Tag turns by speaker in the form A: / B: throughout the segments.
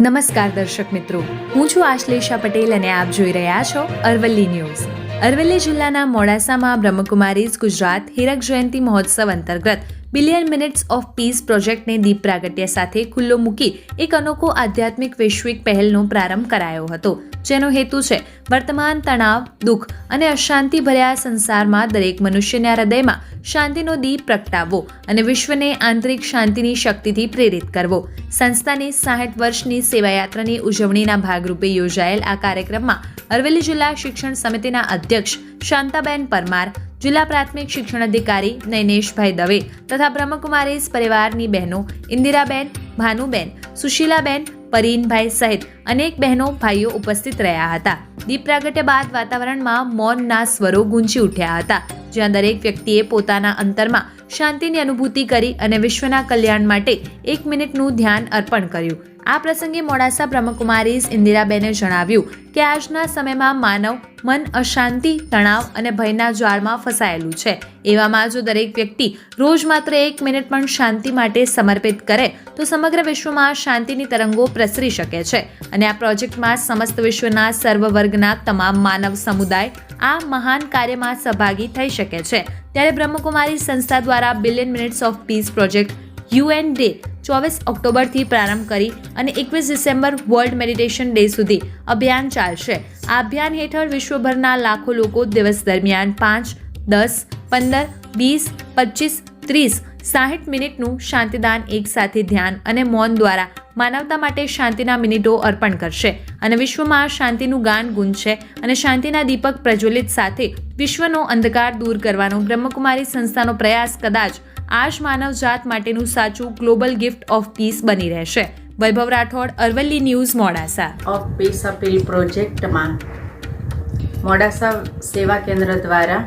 A: નમસ્કાર દર્શક મિત્રો. હું છું આશ્લેષા પટેલ અને આપ જોઈ રહ્યા છો અરવલ્લી ન્યૂઝ. અરવલ્લી જિલ્લાના મોડાસામાં બ્રહ્મકુમારીઝ ગુજરાત હીરક જયંતિ મહોત્સવ અંતર્ગત બિલિયન મિનિટ્સ ઓફ પીસ પ્રોજેક્ટને દીપ પ્રાગટ્ય સાથે ખુલ્લો મૂકી એક અનોખો આધ્યાત્મિક વૈશ્વિક પહેલનો પ્રારંભ કરાયો હતો. જેનો હેતુ છે વર્તમાન તણાવ, દુઃખ અને અશાંતિ ભર્યા સંસારમાં દરેક મનુષ્યના હૃદયમાં શાંતિનો દીપ પ્રગટાવવો અને વિશ્વને આંતરિક શાંતિની શક્તિથી પ્રેરિત કરવો. સંસ્થાની સાઠ વર્ષની સેવાયાત્રાની ઉજવણીના ભાગરૂપે યોજાયેલ આ કાર્યક્રમમાં અરવલ્લી જિલ્લા શિક્ષણ સમિતિના અધ્યક્ષ શાંતાબેન પરમાર, જિલ્લા પ્રાથમિક શિક્ષણ અધિકારી નૈનેશભાઈ દવે તથા બ્રહ્મકુમારીઝ પરિવારની બહેનો ઇન્દિરાબેન, ભાનુબેન, સુશીલાબેન પરીનભાઈ સહિત અનેક બહેનો, ભાઈઓ ઉપસ્થિત રહ્યા હતા. દીપ પ્રાગટ્ય બાદ વાતાવરણમાં મૌનના સ્વરો ગુંજી ઉઠ્યા હતા, જ્યાં દરેક વ્યક્તિએ પોતાના અંતરમાં શાંતિની અનુભૂતિ કરી અને વિશ્વના કલ્યાણ માટે એક મિનિટનું ધ્યાન અર્પણ કર્યું. આ પ્રસંગે મોડાસા બ્રહ્મકુમારીઝ ઇન્દિરાબેને જણાવ્યું કે આજના સમયમાં માનવ, મન અશાંતિ, તણાવ અને ભયના જાળમાં ફસાયેલું છે. એવામાં જો દરેક વ્યક્તિ રોજ માત્ર એક મિનિટ પણ શાંતિ માટે સમર્પિત કરે, તો સમગ્ર વિશ્વમાં શાંતિની તરંગો પ્રસરી શકે છે. અને આ પ્રોજેક્ટમાં સમસ્ત વિશ્વના સર્વ વર્ગના તમામ માનવ સમુદાય આ મહાન કાર્યમાં સહભાગી થઈ શકે છે. ત્યારે બ્રહ્મકુમારી સંસ્થા દ્વારા billion minutes of peace project UN day ચોવીસ ઓક્ટોબરથી પ્રારંભ કરી અને એકવીસ ડિસેમ્બર વર્લ્ડ મેડિટેશન ડે સુધી અભિયાન ચાલશે. આ અભિયાન હેઠળ વિશ્વભરના લાખો લોકો દિવસ દરમિયાન પાંચ, દસ, પંદર, વીસ પચીસ ત્રીસ, સાહીઠ મિનિટનું શાંતિદાન એકસાથે ધ્યાન અને મૌન દ્વારા માનવતા માટે શાંતિના મિનિટો અર્પણ કરશે અને વિશ્વમાં શાંતિનું ગાન ગુંજશે અને શાંતિના દીપક પ્રજ્વલિત સાથે વિશ્વનો અંધકાર દૂર કરવાનો બ્રહ્મકુમારી સંસ્થાનો પ્રયાસ કદાચ આ જ માનવજાત માટેનું સાચું ગ્લોબલ ગિફ્ટ ઓફ પીસ બની રહેશે. Vaibhav Rathod, Aravalli news, Modasa.
B: Of peace appeal પ્રોજેક્ટમાં મોડાસા સેવા કેન્દ્ર દ્વારા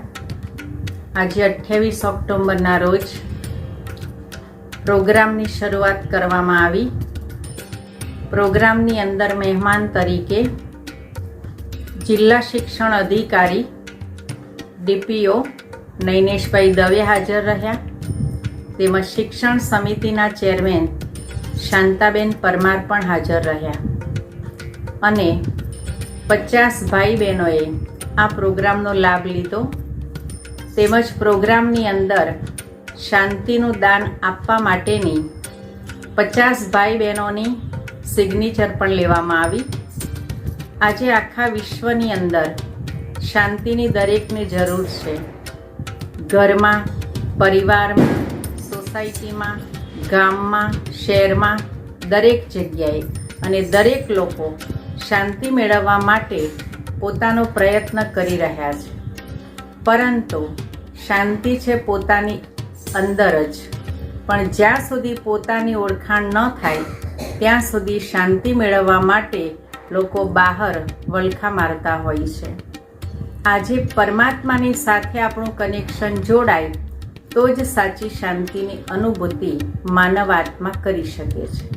B: આજે અઠ્યાવીસ ઓક્ટોબરના રોજ પ્રોગ્રામની શરૂઆત કરવામાં આવી. પ્રોગ્રામની અંદર મહેમાન તરીકે જિલ્લા શિક્ષણ અધિકારી ડીપીઓ નૈનેશભાઈ દવે હાજર રહ્યા. તેમજ શિક્ષણ સમિતિના ચેરમેન શાંતાબેન પરમાર પણ હાજર રહ્યા. અને પચાસ ભાઈ બહેનોએ આ પ્રોગ્રામનો લાભ લીધો. તેમજ પ્રોગ્રામની અંદર શાંતિનું દાન આપવા માટેની પચાસ ભાઈ બહેનોની સિગ્નેચર પણ લેવામાં આવી. આજે આખા વિશ્વની અંદર શાંતિની દરેકને જરૂર છે. ઘરમાં, પરિવારમાં, સોસાયટીમાં, ગામમાં, શહેરમાં, દરેક જગ્યાએ અને દરેક લોકો શાંતિ મેળવવા માટે પોતાનો પ્રયત્ન કરી રહ્યા છે. પરંતુ શાંતિ છે પોતાની અંદર જ. પણ જ્યાં સુધી પોતાની ઓળખાણ ન થાય ત્યાં સુધી શાંતિ મેળવવા માટે લોકો બહાર વલખા મારતા હોય છે. આજે પરમાત્માની સાથે આપણું કનેક્શન જોડાય, તો જ સાચી શાંતિની અનુભૂતિ માનવ આત્મા કરી શકે છે.